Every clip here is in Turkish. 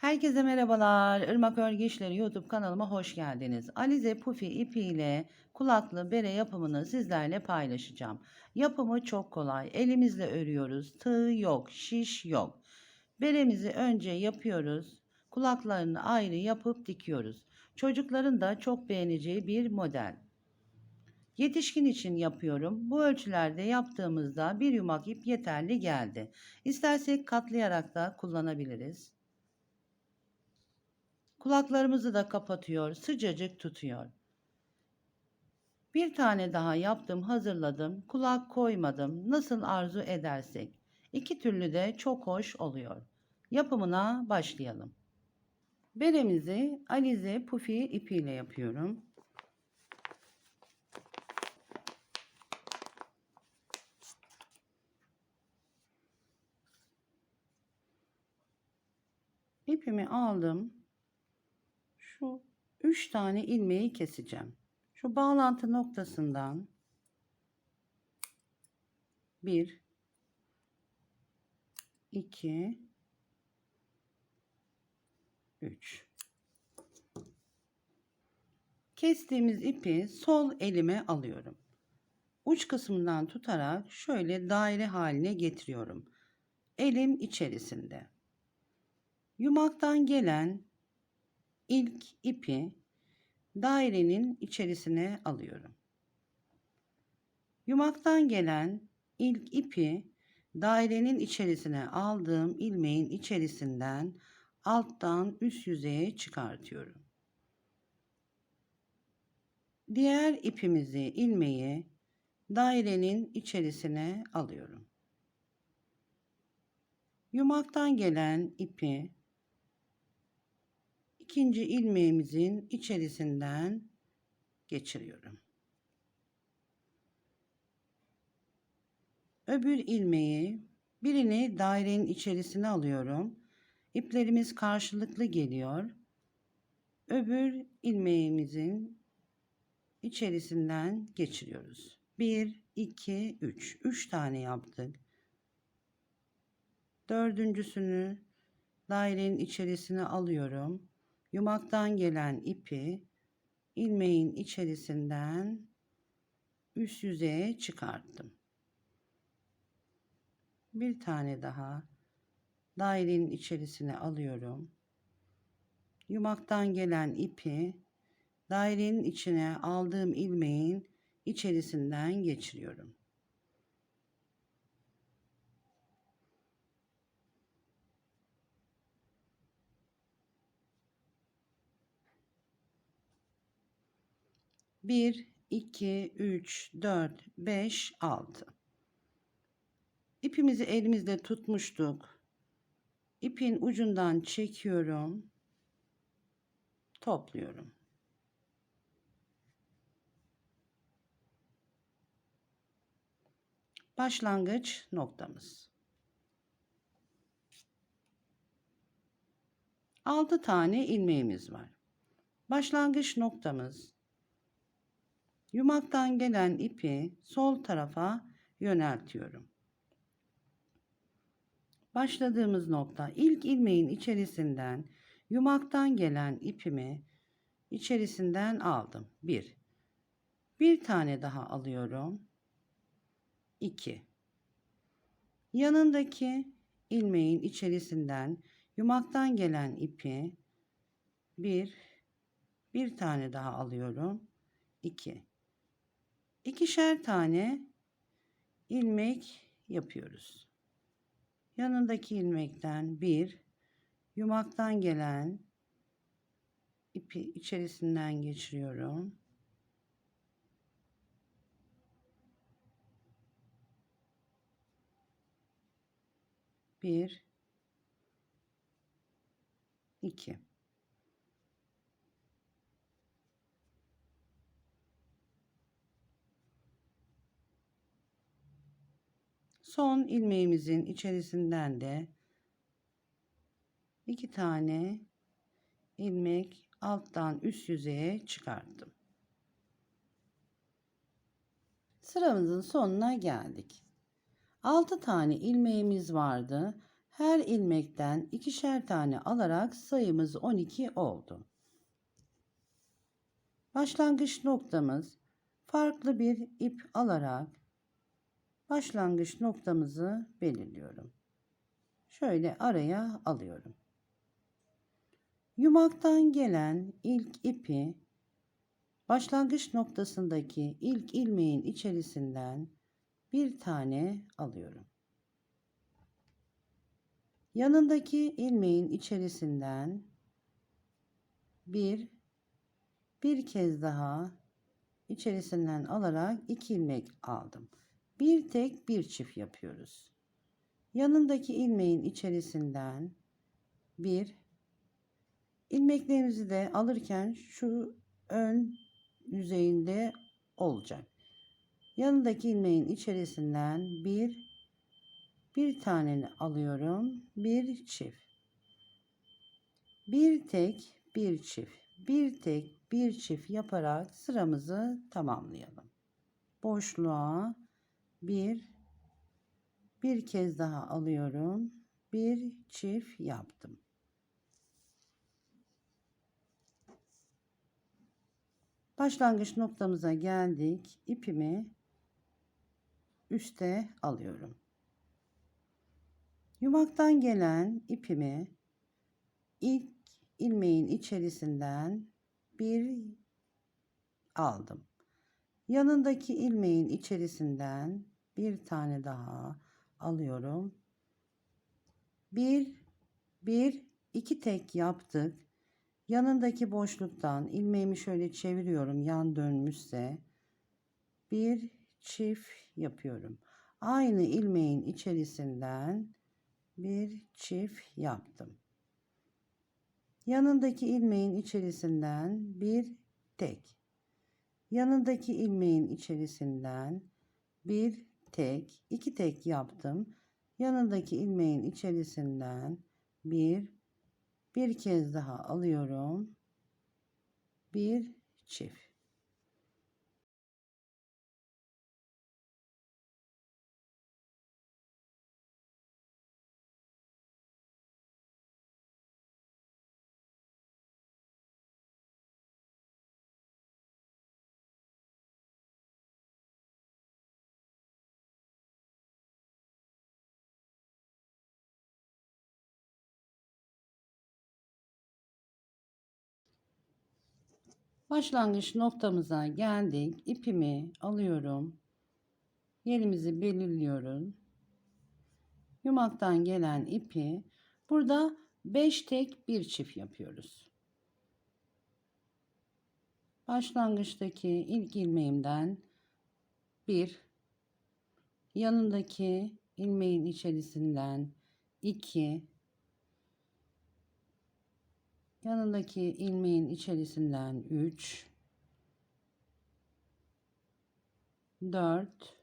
Herkese merhabalar. Irmak Örgü İşleri YouTube kanalıma hoş geldiniz. Alize Pufi ipiyle kulaklı bere yapımını sizlerle paylaşacağım. Yapımı çok kolay. Elimizle örüyoruz. Tığ yok, şiş yok. Beremizi önce yapıyoruz. Kulaklarını ayrı yapıp dikiyoruz. Çocukların da çok beğeneceği bir model. Yetişkin için yapıyorum. Bu ölçülerde yaptığımızda bir yumak ip yeterli geldi. İstersek katlayarak da kullanabiliriz. Kulaklarımızı da kapatıyor, sıcacık tutuyor. Bir tane daha yaptım, hazırladım. Kulak koymadım. Nasıl arzu edersek. İki türlü de çok hoş oluyor. Yapımına başlayalım. Beremizi alize pufi ipiyle yapıyorum. İpimi aldım şu üç tane ilmeği keseceğim. Şu bağlantı noktasından bir, iki, üç. Kestiğimiz ipi sol elime alıyorum. Uç kısmından tutarak şöyle daire haline getiriyorum. Elim içerisinde. Yumaktan gelen ilk ipi dairenin içerisine alıyorum. Yumaktan gelen ilk ipi dairenin içerisine aldığım ilmeğin içerisinden alttan üst yüzeye çıkartıyorum. Diğer ipimizi ilmeği dairenin içerisine alıyorum. Yumaktan gelen ipi ikinci ilmeğimizin içerisinden geçiriyorum. Öbür ilmeği birini dairenin içerisine alıyorum. İplerimiz karşılıklı geliyor. Öbür ilmeğimizin içerisinden geçiriyoruz. 1, 2, 3. 3 tane yaptık. Dördüncüsünü dairenin içerisine alıyorum yumaktan gelen ipi ilmeğin içerisinden üst yüzeye çıkarttım. Bir tane daha dairenin içerisine alıyorum. Yumaktan gelen ipi dairenin içine aldığım ilmeğin içerisinden geçiriyorum. Bir, iki, üç, dört, beş, altı. İpimizi elimizde tutmuştuk. İpin ucundan çekiyorum. Topluyorum. Başlangıç noktamız. 6 tane ilmeğimiz var. Başlangıç noktamız yumaktan gelen ipi sol tarafa yöneltiyorum. Başladığımız nokta ilk ilmeğin içerisinden yumaktan gelen ipimi içerisinden aldım. 1. Bir tane daha alıyorum. 2. Yanındaki ilmeğin içerisinden yumaktan gelen ipi bir bir tane daha alıyorum. 2. İkişer tane ilmek yapıyoruz. Yanındaki ilmekten bir yumaktan gelen ipi içerisinden geçiriyorum. Bir, iki. Son ilmeğimizin içerisinden de iki tane ilmek alttan üst yüzeye çıkarttım. Sıramızın sonuna geldik. 6 tane ilmeğimiz vardı. Her ilmekten ikişer tane alarak sayımız 12 oldu. Başlangıç noktamız farklı bir ip alarak başlangıç noktamızı belirliyorum. Şöyle araya alıyorum. Yumaktan gelen ilk ipi başlangıç noktasındaki ilk ilmeğin içerisinden bir tane alıyorum. Yanındaki ilmeğin içerisinden bir bir kez daha içerisinden alarak iki ilmek aldım. Bir tek bir çift yapıyoruz. Yanındaki ilmeğin içerisinden bir ilmeklerimizi de alırken şu ön yüzeyinde olacak. Yanındaki ilmeğin içerisinden bir bir taneni alıyorum. Bir çift. Bir tek bir çift. Bir tek bir çift yaparak sıramızı tamamlayalım. Boşluğa bir bir kez daha alıyorum. Bir çift yaptım. Başlangıç noktamıza geldik. İpimi üste alıyorum. Yumaktan gelen ipimi ilk ilmeğin içerisinden bir aldım. Yanındaki ilmeğin içerisinden bir tane daha alıyorum. Bir, bir, iki tek yaptık. Yanındaki boşluktan ilmeğimi şöyle çeviriyorum yan dönmüşse bir çift yapıyorum. Aynı ilmeğin içerisinden bir çift yaptım. Yanındaki ilmeğin içerisinden bir tek. Yanındaki ilmeğin içerisinden bir tek, iki tek yaptım. Yanındaki ilmeğin içerisinden bir bir kez daha alıyorum. Bir çift. Başlangıç noktamıza geldik. İpimi alıyorum. Yerimizi belirliyorum. Yumaktan gelen ipi burada 5 tek bir çift yapıyoruz. Başlangıçtaki ilk ilmeğimden bir yanındaki ilmeğin içerisinden 2 yanındaki ilmeğin içerisinden 3 4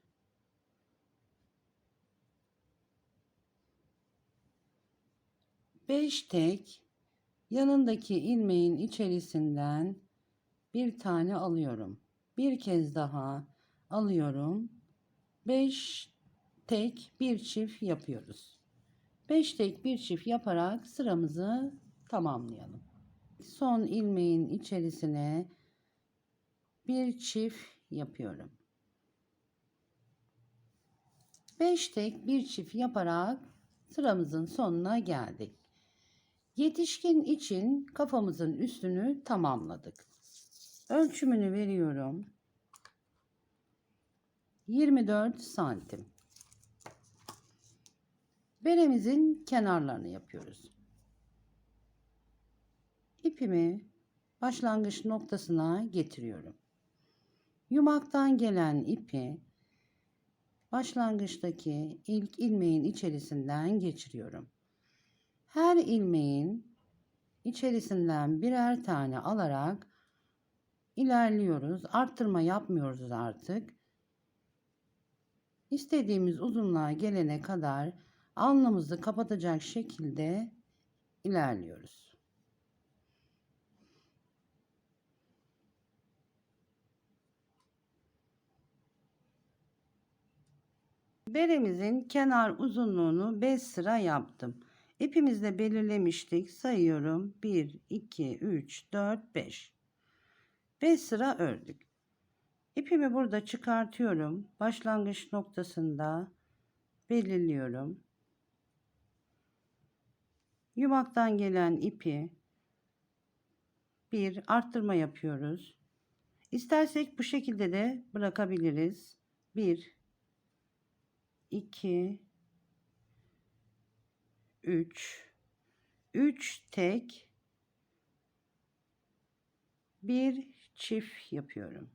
5 tek yanındaki ilmeğin içerisinden bir tane alıyorum. Bir kez daha alıyorum. 5 tek bir çift yapıyoruz. 5 tek bir çift yaparak sıramızı tamamlayalım. Son ilmeğin içerisine bir çift yapıyorum. 5 tek bir çift yaparak sıramızın sonuna geldik. Yetişkin için kafamızın üstünü tamamladık. Ölçümünü veriyorum. 24 santim. Beremizin kenarlarını yapıyoruz. İpimi başlangıç noktasına getiriyorum. Yumaktan gelen ipi başlangıçtaki ilk ilmeğin içerisinden geçiriyorum. Her ilmeğin içerisinden birer tane alarak ilerliyoruz. Arttırma yapmıyoruz artık. İstediğimiz uzunluğa gelene kadar alnımızı kapatacak şekilde ilerliyoruz. Beremizin kenar uzunluğunu 5 sıra yaptım. İpimizde belirlemiştik. Sayıyorum. 1, 2, 3, 4, 5. 5 sıra ördük. İpimi burada çıkartıyorum. Başlangıç noktasında belirliyorum. Yumaktan gelen ipi bir arttırma yapıyoruz. İstersek bu şekilde de bırakabiliriz. 1 2 3 3 tek bir çift yapıyorum.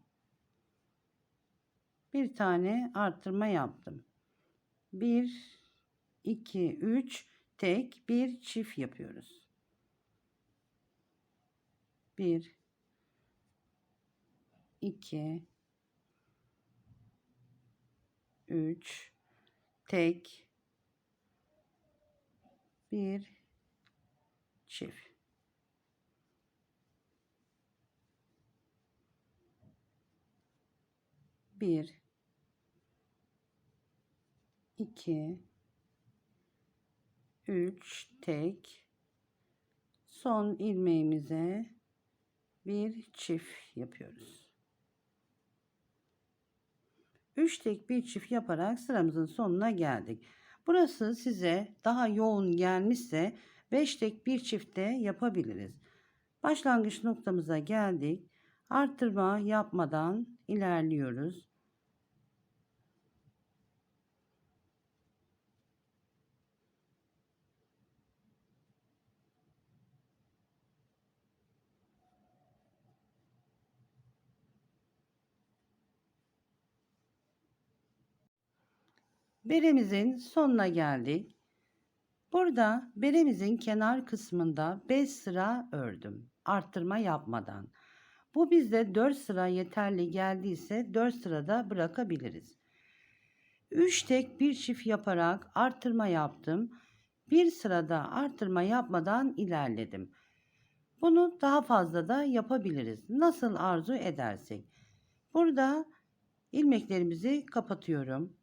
Bir tane arttırma yaptım. 1 2 3 tek bir çift yapıyoruz. 1 2 3 tek bir çift. Bir, iki, üç tek son ilmeğimize bir çift yapıyoruz. 3 tek bir çift yaparak sıramızın sonuna geldik. Burası size daha yoğun gelmişse 5 tek bir çift de yapabiliriz. Başlangıç noktamıza geldik. Artırma yapmadan ilerliyoruz. Beremizin sonuna geldik. Burada beremizin kenar kısmında 5 sıra ördüm. Arttırma yapmadan. Bu bizde 4 sıra yeterli geldiyse 4 sırada bırakabiliriz. 3 tek bir çift yaparak arttırma yaptım. Bir sırada arttırma yapmadan ilerledim. Bunu daha fazla da yapabiliriz. Nasıl arzu edersek. Burada ilmeklerimizi kapatıyorum.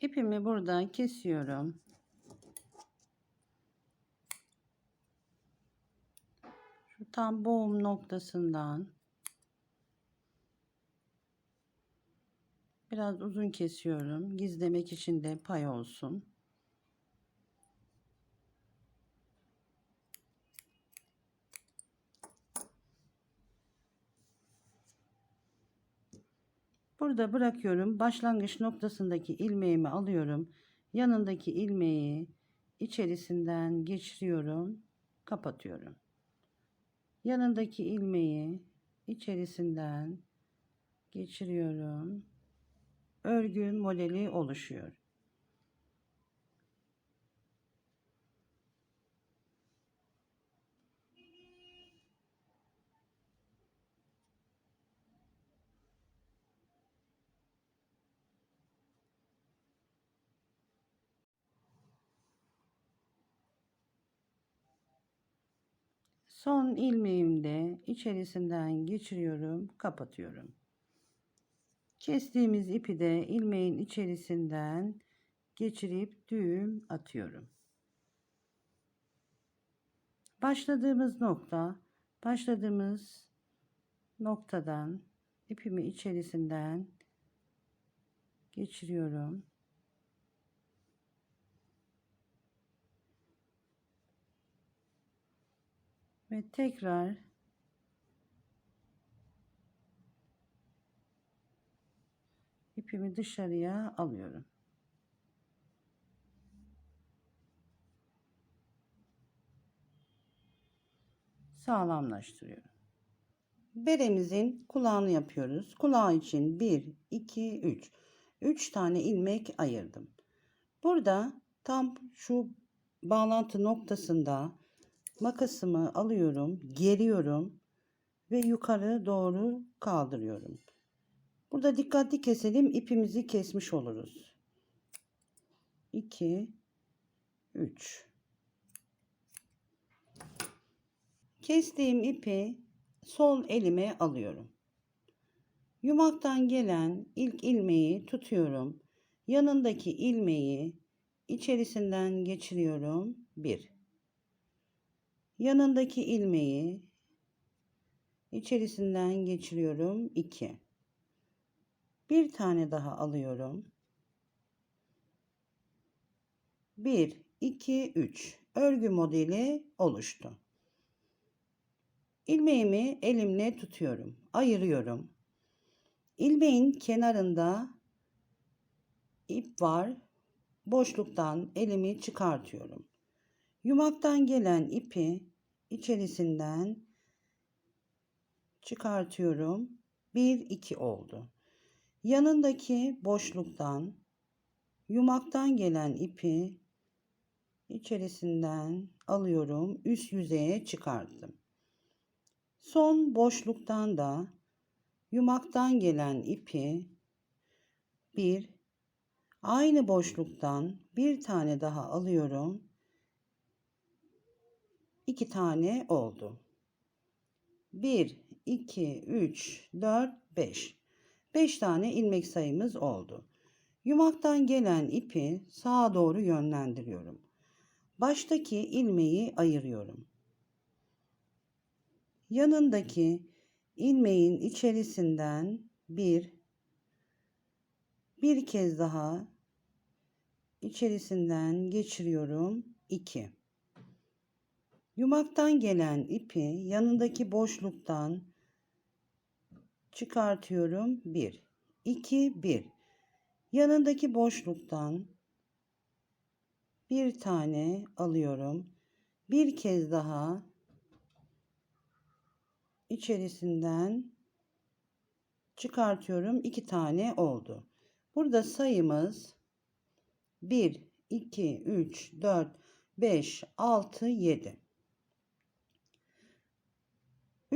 İpimi buradan kesiyorum. Şu tam boğum noktasından biraz uzun kesiyorum. Gizlemek için de pay olsun. Burada bırakıyorum. Başlangıç noktasındaki ilmeğimi alıyorum. Yanındaki ilmeği içerisinden geçiriyorum. Kapatıyorum. Yanındaki ilmeği içerisinden geçiriyorum. Örgü modeli oluşuyor. Son ilmeğimde içerisinden geçiriyorum, kapatıyorum. Kestiğimiz ipi de ilmeğin içerisinden geçirip düğüm atıyorum. Başladığımız nokta, başladığımız noktadan ipimi içerisinden geçiriyorum. Ve tekrar ipimi dışarıya alıyorum. Sağlamlaştırıyorum. Beremizin kulağını yapıyoruz. Kulağı için 1, 2, 3. 3 tane ilmek ayırdım. Burada tam şu bağlantı noktasında makasımı alıyorum, geriyorum ve yukarı doğru kaldırıyorum. Burada dikkatli keselim, ipimizi kesmiş oluruz. 2 3 Kestiğim ipi sol elime alıyorum. Yumaktan gelen ilk ilmeği tutuyorum. Yanındaki ilmeği içerisinden geçiriyorum. 1 Yanındaki ilmeği içerisinden geçiriyorum. 2. Bir tane daha alıyorum. 1, 2, 3. Örgü modeli oluştu. İlmeğimi elimle tutuyorum. Ayırıyorum. İlmeğin kenarında ip var. Boşluktan elimi çıkartıyorum. Yumaktan gelen ipi içerisinden çıkartıyorum. 1 2 oldu. Yanındaki boşluktan yumaktan gelen ipi içerisinden alıyorum. Üst yüzeye çıkarttım. Son boşluktan da yumaktan gelen ipi bir aynı boşluktan bir tane daha alıyorum. İki tane oldu. 1 2 3 4 5 5 tane ilmek sayımız oldu. Yumaktan gelen ipi sağa doğru yönlendiriyorum. Baştaki ilmeği ayırıyorum. Yanındaki ilmeğin içerisinden bir bir kez daha içerisinden geçiriyorum. 2 Yumaktan gelen ipi yanındaki boşluktan çıkartıyorum. 1 2 1 Yanındaki boşluktan bir tane alıyorum. Bir kez daha içerisinden çıkartıyorum. iki tane oldu. Burada sayımız 1, 2, 3, 4, 5, 6, 7.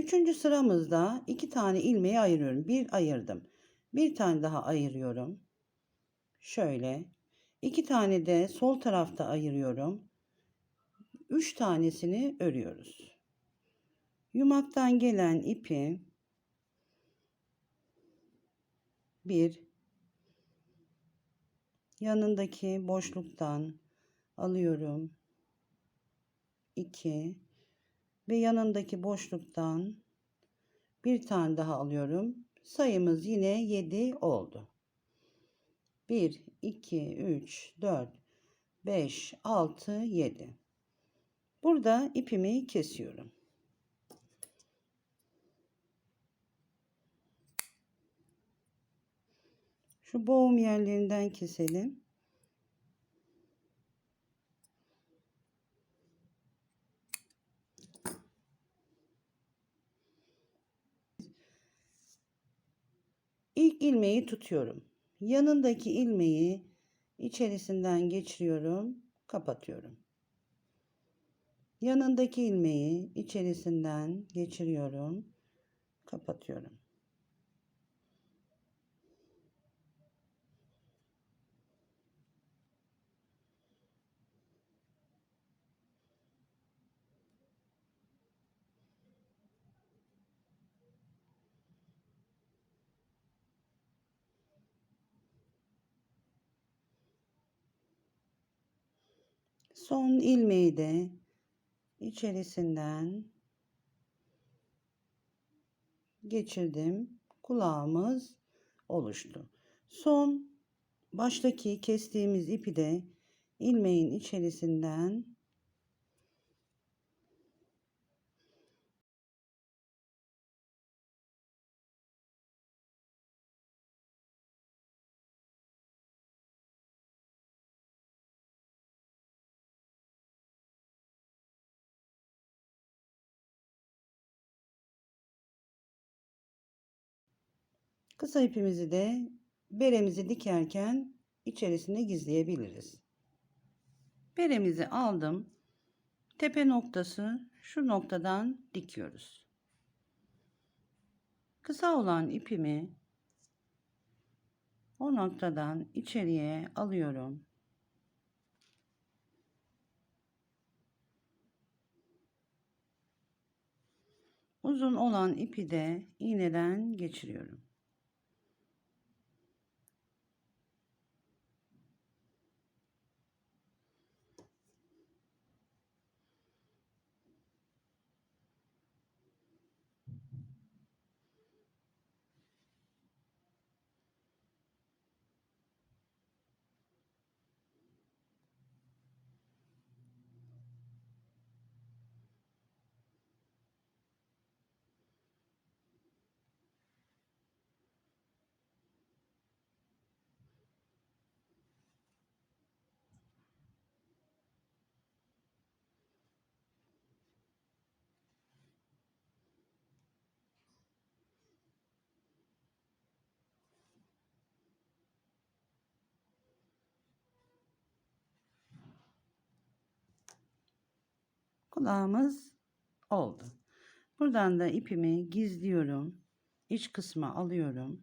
Üçüncü sıramızda iki tane ilmeği ayırıyorum. Bir ayırdım. Bir tane daha ayırıyorum. Şöyle. iki tane de sol tarafta ayırıyorum. Üç tanesini örüyoruz. Yumaktan gelen ipi bir yanındaki boşluktan alıyorum. 2 ve yanındaki boşluktan bir tane daha alıyorum. Sayımız yine 7 oldu. 1 2 3 4 5 6 7. Burada ipimi kesiyorum. Şu boğum yerlerinden keselim. İlk ilmeği tutuyorum. Yanındaki ilmeği içerisinden geçiriyorum, kapatıyorum. Yanındaki ilmeği içerisinden geçiriyorum, kapatıyorum. Son ilmeği de içerisinden geçirdim. Kulağımız oluştu. Son baştaki kestiğimiz ipi de ilmeğin içerisinden Kısa ipimizi de beremizi dikerken içerisine gizleyebiliriz. Beremizi aldım. Tepe noktası şu noktadan dikiyoruz. Kısa olan ipimi o noktadan içeriye alıyorum. Uzun olan ipi de iğneden geçiriyorum. Kulağımız oldu. Buradan da ipimi gizliyorum. İç kısma alıyorum.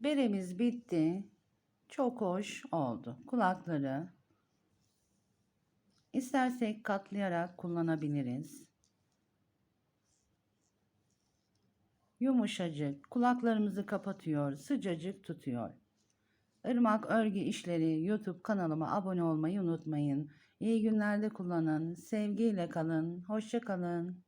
Beremiz bitti. Çok hoş oldu. Kulakları istersek katlayarak kullanabiliriz. Yumuşacık, kulaklarımızı kapatıyor, sıcacık tutuyor. Irmak Örgü İşleri YouTube kanalıma abone olmayı unutmayın. İyi günlerde kullanın, sevgiyle kalın, hoşça kalın.